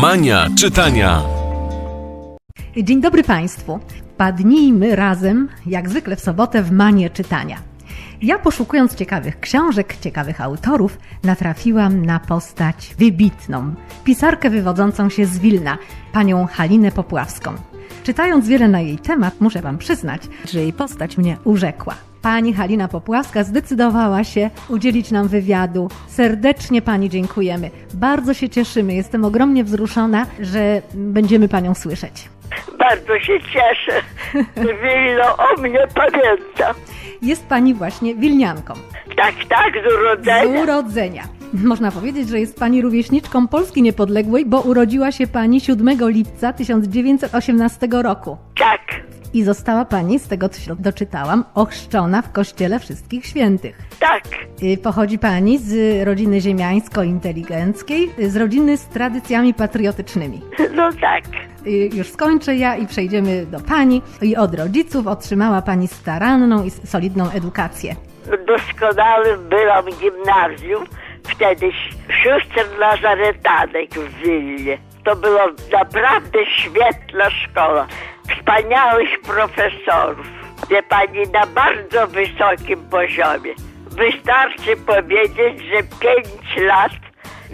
Mania czytania. Dzień dobry Państwu. Padnijmy razem, jak zwykle w sobotę, w manię czytania. Ja poszukując ciekawych książek, ciekawych autorów, natrafiłam na postać wybitną, pisarkę wywodzącą się z Wilna, panią Halinę Popławską. Czytając wiele na jej temat, muszę Wam przyznać, że jej postać mnie urzekła. Pani Halina Popławska zdecydowała się udzielić nam wywiadu. Serdecznie Pani dziękujemy. Bardzo się cieszymy. Jestem ogromnie wzruszona, że będziemy Panią słyszeć. Bardzo się cieszę, że Wilno o mnie pamięta. Jest Pani właśnie wilnianką. Tak, tak, z Z urodzenia. urodzenia. Można powiedzieć, że jest Pani rówieśniczką Polski Niepodległej, bo urodziła się Pani 7 lipca 1918 roku. Tak, I została Pani, z tego co się doczytałam, ochrzczona w Kościele Wszystkich Świętych. tak. Y, Pochodzi Pani z rodziny ziemiańsko-inteligenckiej, y, z rodziny z tradycjami patriotycznymi. No tak. Y, Już skończę ja i przejdziemy do Pani. I od rodziców otrzymała Pani staranną i solidną edukację. Doskonałym byłam gimnazjum, wtedy sióstr Nazaretanek w Wilnie. To była naprawdę świetna szkoła. Wspaniałych profesorów. Wie pani, na bardzo wysokim poziomie. Wystarczy powiedzieć, że pięć lat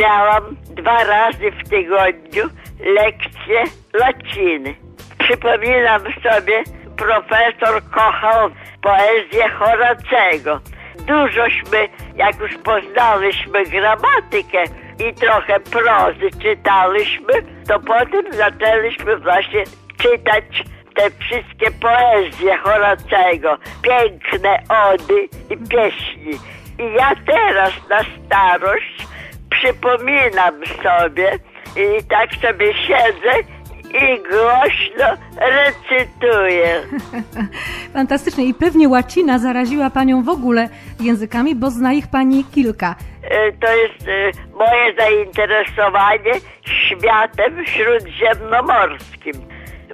miałam dwa razy w tygodniu lekcje łaciny. Przypominam sobie, profesor kochał poezję Horacego. Dużośmy, jak już poznałyśmy gramatykę i trochę prozy czytałyśmy, to potem zaczęliśmy właśnie czytać te wszystkie poezje Horacego, piękne ody i pieśni. I ja teraz na starość przypominam sobie i tak sobie siedzę i głośno recytuję. Fantastycznie. I pewnie łacina zaraziła Panią w ogóle językami, bo zna ich Pani kilka. E, To jest e, moje zainteresowanie światem śródziemnomorskim.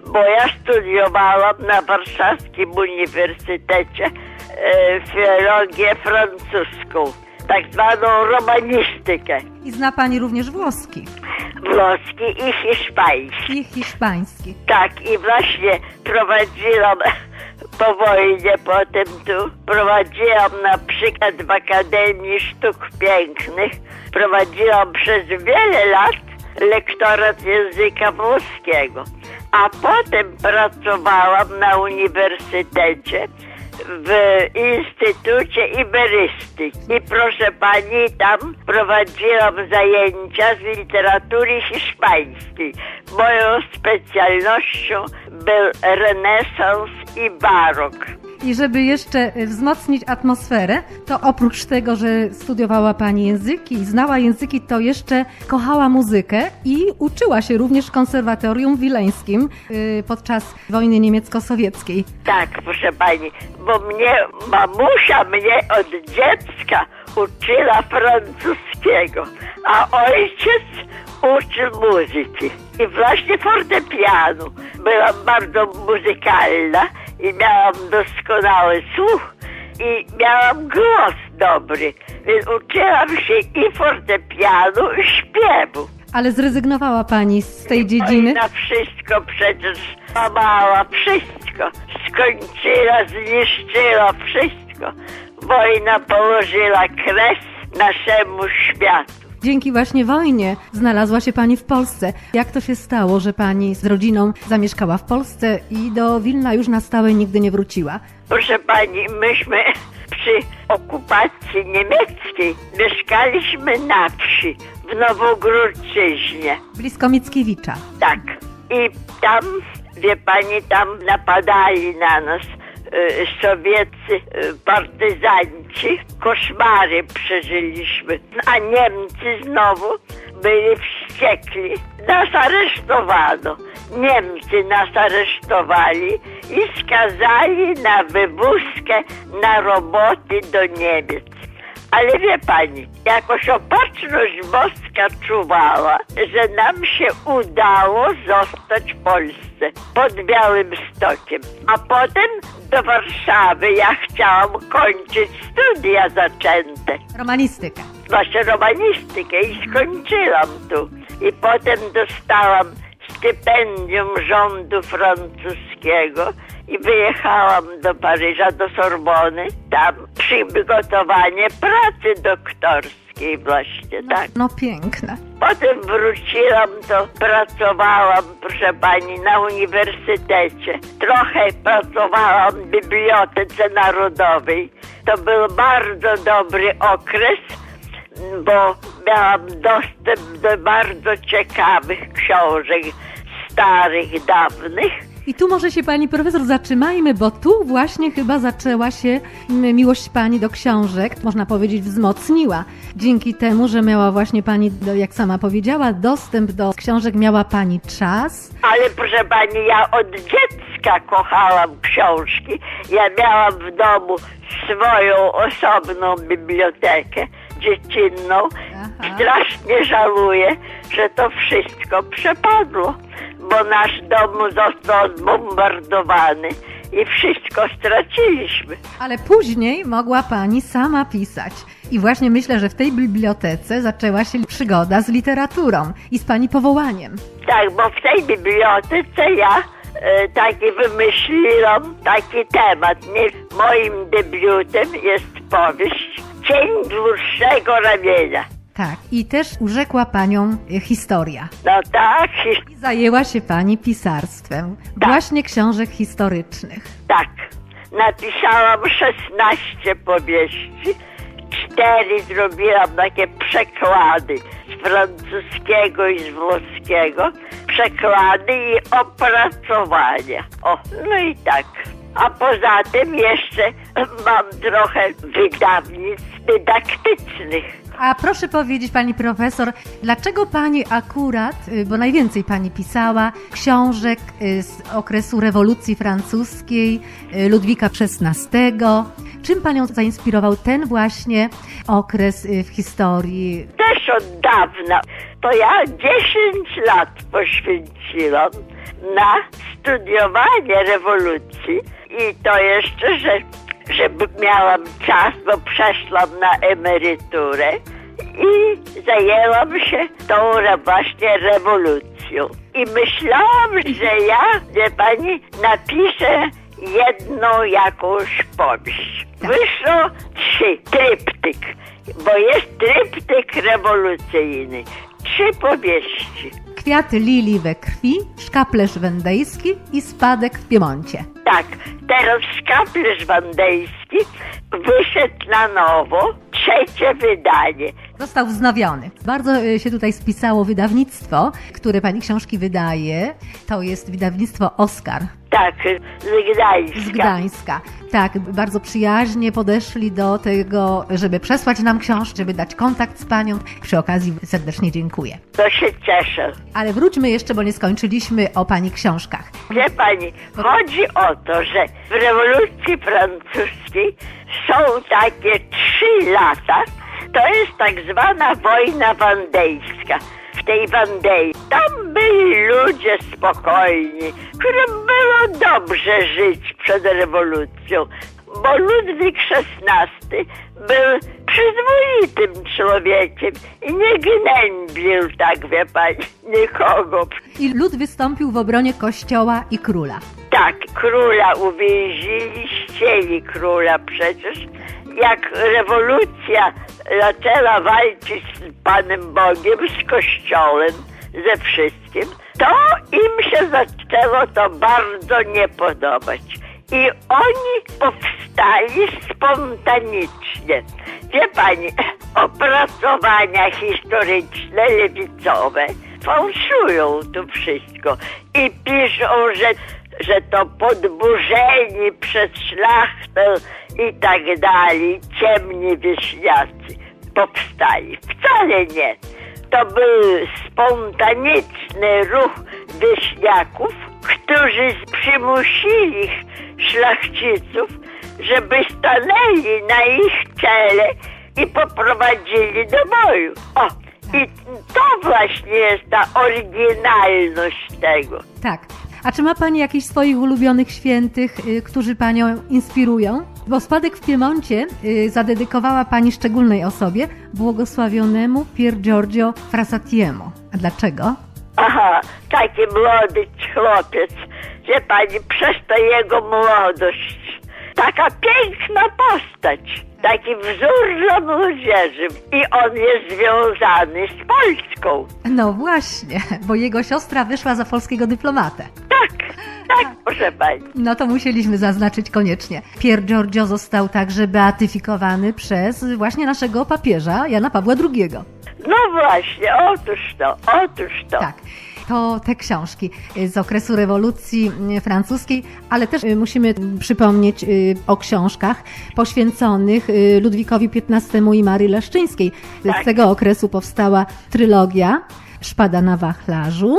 Bo ja studiowałam na Warszawskim Uniwersytecie e, filologię francuską, tak zwaną romanistykę, I zna Pani również włoski włoski i hiszpański. i hiszpański. Tak, i właśnie prowadziłam po wojnie, potem tu prowadziłam na przykład w Akademii Sztuk Pięknych, prowadziłam przez wiele lat lektorat języka włoskiego, a potem pracowałam na uniwersytecie w Instytucie Iberystyki. I proszę pani, tam prowadziłam zajęcia z literatury hiszpańskiej. Moją specjalnością był renesans i barok. I żeby jeszcze y, wzmocnić atmosferę, to oprócz tego, że studiowała Pani języki i znała języki, to jeszcze kochała muzykę i uczyła się również w konserwatorium wileńskim y, podczas wojny niemiecko-sowieckiej. Tak, proszę pani, bo mnie, mamusia mnie od dziecka uczyła francuskiego, a ojciec uczył muzyki. I właśnie fortepianu. Byłam bardzo muzykalna i miałam doskonały słuch i miałam głos dobry, więc uczyłam się i fortepianu, i śpiewu. Ale zrezygnowała Pani z tej dziedziny? na wszystko przecież łamała, wszystko. Skończyła, zniszczyła wszystko. Wojna położyła kres naszemu światu. Dzięki właśnie wojnie znalazła się Pani w Polsce. Jak to się stało, że Pani z rodziną zamieszkała w Polsce i do Wilna już na stałe nigdy nie wróciła? Proszę pani, myśmy przy okupacji niemieckiej mieszkaliśmy na wsi w Nowogródczyźnie. Blisko Mickiewicza. Tak. I tam, wie pani, tam napadali na nas sowieccy y, partyzanci. Koszmary przeżyliśmy. A Niemcy znowu byli wściekli. Nas aresztowano. Niemcy nas aresztowali i skazali na wywózkę na roboty do Niemiec. Ale wie pani, jakoś opatrzność boska czuwała, że nam się udało zostać w Polsce pod Białym Stokiem. A potem do Warszawy ja chciałam kończyć studia zaczęte. Romanistykę. Właśnie romanistykę i skończyłam tu. i potem dostałam stypendium rządu francuskiego i wyjechałam do Paryża, do Sorbony, tam przygotowanie pracy doktorskiej właśnie, tak. No piękne. Potem wróciłam, to pracowałam, proszę pani, na uniwersytecie. Trochę pracowałam w Bibliotece Narodowej. To był bardzo dobry okres, bo miałam dostęp do bardzo ciekawych książek, starych, dawnych. I tu może się pani profesor zatrzymajmy, bo tu właśnie chyba zaczęła się mm, miłość pani do książek, można powiedzieć wzmocniła. Dzięki temu, że miała właśnie pani, jak sama powiedziała, dostęp do książek, miała pani czas. Ale proszę pani, ja od dziecka kochałam książki. Ja miałam w domu swoją osobną bibliotekę dziecinną. Aha. Strasznie żaluję, że to wszystko przepadło, bo nasz dom został zbombardowany i wszystko straciliśmy. Ale później mogła pani sama pisać. I właśnie myślę, że w tej bibliotece zaczęła się przygoda z literaturą i z pani powołaniem. Tak, bo w tej bibliotece ja e, taki wymyśliłam taki temat. Nie, moim debiutem jest powieść Cień dłuższego ramienia. Tak, i też urzekła panią y, historia. No tak, I zajęła się pani pisarstwem Tak. właśnie książek historycznych. tak. Napisałam 16 powieści. Cztery zrobiłam takie przekłady z francuskiego i z włoskiego. Przekłady i opracowania. O, no i tak. A poza tym jeszcze mam trochę wydawnictw dydaktycznych. A proszę powiedzieć, pani profesor, dlaczego pani akurat, y, bo najwięcej pani pisała, książek y, z okresu rewolucji francuskiej, y, Ludwika XVI, czym panią zainspirował ten właśnie okres w historii? też od dawna. To ja 10 lat poświęciłam na studiowanie rewolucji i to jeszcze, że, że miałam czas, bo przeszłam na emeryturę i zajęłam się tą właśnie rewolucją. I myślałam, że ja, wie pani, napiszę jedną jakąś powieść. Wyszło trzy, tryptyk, bo jest tryptyk rewolucyjny. Trzy powieści. Kwiaty lilii we krwi, szkaplerz wendejski i spadek w Piemoncie. Tak, teraz Szkaplerz Wandejski wyszedł na nowo, trzecie wydanie. Został wznowiony. Bardzo y, się tutaj spisało wydawnictwo, które pani książki wydaje. To jest wydawnictwo Oskar Tak, z Gdańska. z Gdańska. Tak, bardzo przyjaźnie podeszli do tego, żeby przesłać nam książkę, żeby dać kontakt z panią. Przy okazji serdecznie dziękuję. To się cieszę. Ale wróćmy jeszcze, bo nie skończyliśmy o pani książkach. Wie pani, chodzi o to, że w rewolucji francuskiej są takie trzy lata. To jest tak zwana wojna wandejska. W tej Wandei tam byli ludzie spokojni, którym było dobrze żyć przed rewolucją, bo Ludwik XVI był przyzwoitym człowiekiem i nie gnębił, tak wie pani, nikogo. I lud wystąpił w obronie kościoła i króla. Tak, króla uwięzili, ścieli króla przecież. Jak rewolucja zaczęła walczyć z Panem Bogiem, z Kościołem, ze wszystkim, to im się zaczęło to bardzo nie podobać. I oni powstali spontanicznie. Wie pani, opracowania historyczne, lewicowe fałszują tu wszystko i piszą, że, że to podburzeni przez szlachtę i tak dalej, ciemni wieśniacy powstali. Wcale nie. To był spontaniczny ruch wieśniaków, którzy przymusili szlachciców, żeby stanęli na ich czele i poprowadzili do boju. O, i to właśnie jest ta oryginalność tego. Tak. A czy ma pani jakichś swoich ulubionych świętych, y, którzy panią inspirują? Bo spadek w Piemoncie y, zadedykowała Pani szczególnej osobie, błogosławionemu Pier Giorgio. A dlaczego? Aha, taki młody chłopiec, wie pani, przez to jego młodość. Taka piękna postać, taki wzór dla młodzieży. I on jest związany z Polską. No właśnie, bo jego siostra wyszła za polskiego dyplomatę. Tak, proszę pani. No to musieliśmy zaznaczyć koniecznie. Pier Giorgio został także beatyfikowany przez właśnie naszego papieża Jana Pawła II. No właśnie, otóż to, otóż to. Tak. To te książki z okresu rewolucji francuskiej, ale też musimy przypomnieć y, o książkach poświęconych y, Ludwikowi XV i Marii Leszczyńskiej. Z Tak. tego okresu powstała trylogia Szpada na wachlarzu,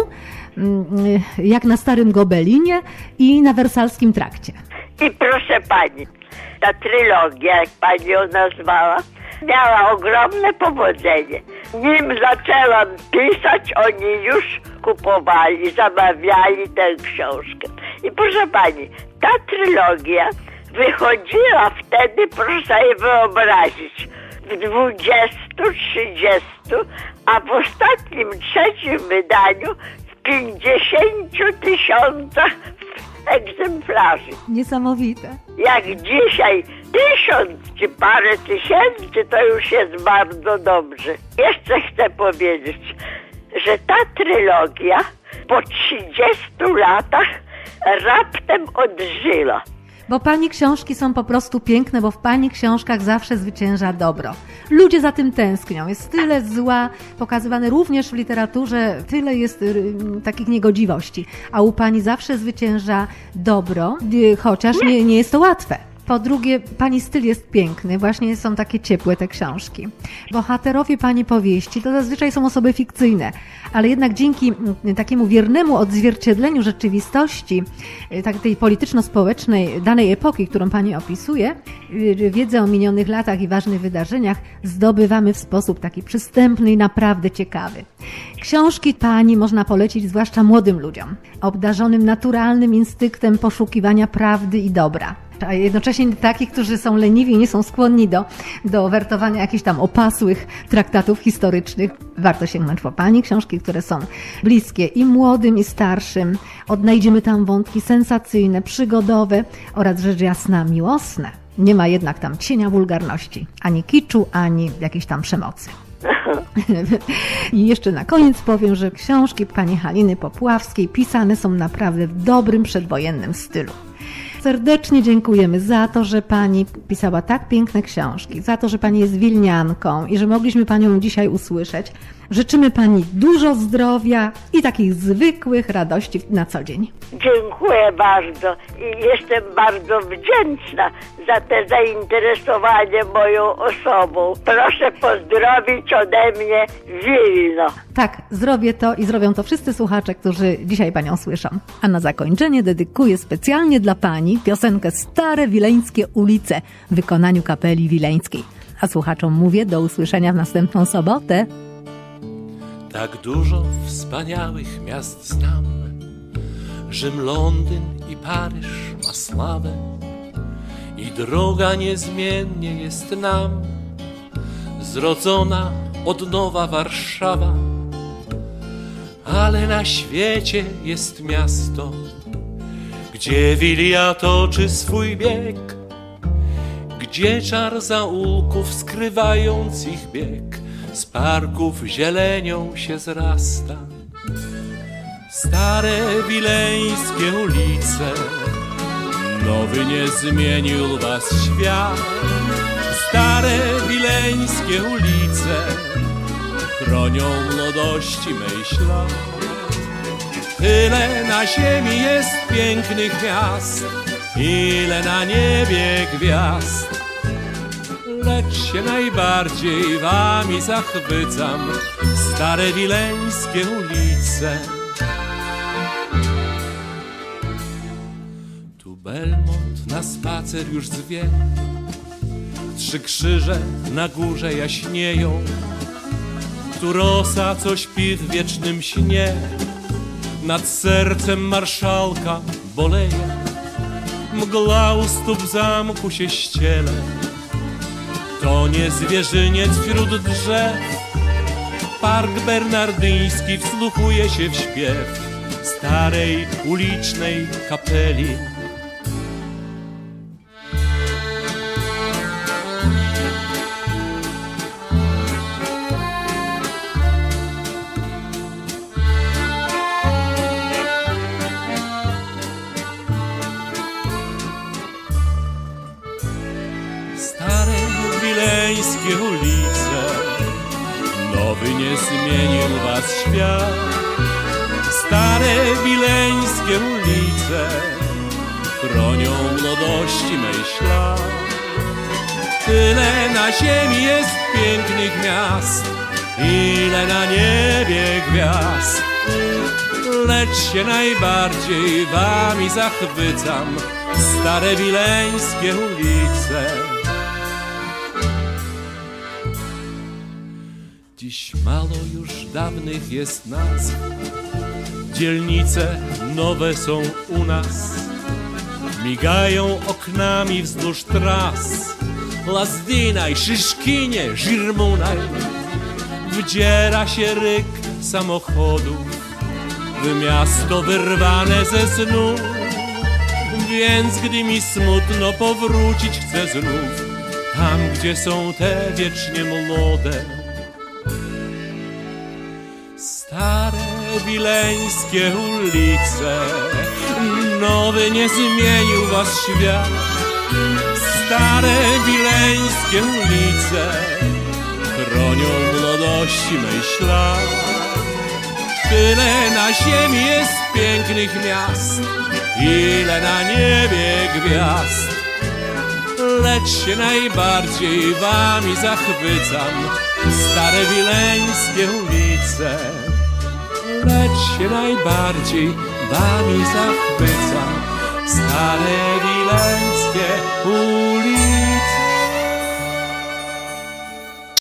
jak na Starym Gobelinie i na Wersalskim Trakcie. I proszę pani, ta trylogia, jak pani ją nazwała, miała ogromne powodzenie. Nim zaczęłam pisać, oni już kupowali, zamawiali tę książkę. I proszę pani, ta trylogia wychodziła wtedy, proszę sobie wyobrazić, w 20, 30, a w ostatnim, trzecim wydaniu 50 tysiącach egzemplarzy. Niesamowite. Jak dzisiaj tysiąc czy parę tysięcy, to już jest bardzo dobrze. Jeszcze chcę powiedzieć, że ta trylogia po 30 latach raptem odżyła. Bo pani książki są po prostu piękne, bo w pani książkach zawsze zwycięża dobro. Ludzie za tym tęsknią. Jest tyle zła pokazywane również w literaturze, tyle jest y, takich niegodziwości. A u pani zawsze zwycięża dobro, y, chociaż nie, nie jest to łatwe. Po drugie, pani styl jest piękny, właśnie są takie ciepłe te książki. Bohaterowie pani powieści to zazwyczaj są osoby fikcyjne, ale jednak dzięki mm, takiemu wiernemu odzwierciedleniu rzeczywistości, y, tak tej polityczno-społecznej danej epoki, którą pani opisuje, y, wiedzę o minionych latach i ważnych wydarzeniach zdobywamy w sposób taki przystępny i naprawdę ciekawy. Książki pani można polecić zwłaszcza młodym ludziom, obdarzonym naturalnym instynktem poszukiwania prawdy i dobra a jednocześnie takich, którzy są leniwi i nie są skłonni do, do wertowania jakichś tam opasłych traktatów historycznych. Warto sięgnąć po Pani książki, które są bliskie i młodym, i starszym. Odnajdziemy tam wątki sensacyjne, przygodowe oraz rzecz jasna miłosne. Nie ma jednak tam cienia wulgarności, ani kiczu, ani jakiejś tam przemocy. I jeszcze na koniec powiem, że książki pani Haliny Popławskiej pisane są naprawdę w dobrym przedwojennym stylu. Serdecznie dziękujemy za to, że Pani pisała tak piękne książki, za to, że Pani jest wilnianką i że mogliśmy Panią dzisiaj usłyszeć. Życzymy Pani dużo zdrowia i takich zwykłych radości na co dzień. Dziękuję bardzo i jestem bardzo wdzięczna za te zainteresowanie moją osobą. Proszę pozdrowić ode mnie Wilno. Tak, zrobię to i zrobią to wszyscy słuchacze, którzy dzisiaj Panią słyszą. A na zakończenie dedykuję specjalnie dla Pani piosenkę Stare Wileńskie Ulice w wykonaniu kapeli wileńskiej. A słuchaczom mówię do usłyszenia w następną sobotę. Tak dużo wspaniałych miast znam. Rzym, Londyn i Paryż ma sławę i droga niezmiennie jest nam zrodzona od nowa Warszawa. Ale na świecie jest miasto, gdzie Wilia toczy swój bieg, gdzie czar zaułków skrywając ich bieg, z parków zielenią się zrasta. Stare wileńskie ulice, nowy nie zmienił was świat. Stare wileńskie ulice chronią młodości mej ślad. Tyle na ziemi jest pięknych miast, ile na niebie gwiazd. Lecz się najbardziej wami zachwycam, stare wileńskie ulice. Tu Belmont na spacer już zwie, trzy krzyże na górze jaśnieją, tu rosa co śpi w wiecznym śnie, nad sercem marszałka boleje. Mgła u stóp zamku się ściele. To nie zwierzyniec wśród drzew Park bernardyński wsłuchuje się w śpiew Starej ulicznej kapeli ulice Chronią młodości mej ślad. Tyle na ziemi jest pięknych miast Ile na niebie gwiazd. Lecz się najbardziej wami zachwycam Stare wileńskie ulice. Dziś mało już dawnych jest nazw Dzielnice nowe są u nas. Migają oknami wzdłuż tras. Lazdinaj, Szyszkinie, Żirmunaj Wdziera się ryk samochodów. W miasto wyrwane ze snu. Więc gdy mi smutno powrócić chcę znów. Tam, gdzie są te wiecznie młode wileńskie ulice Nowy nie zmienił was świat Stare wileńskie ulice Chronią młodości mej ślad Tyle na ziemi jest pięknych miast, ile na niebie gwiazd. Lecz się najbardziej wami zachwycam, stare wileńskie ulice. Lecz się najbardziej wami zachwycam, stare wileńskie ulice.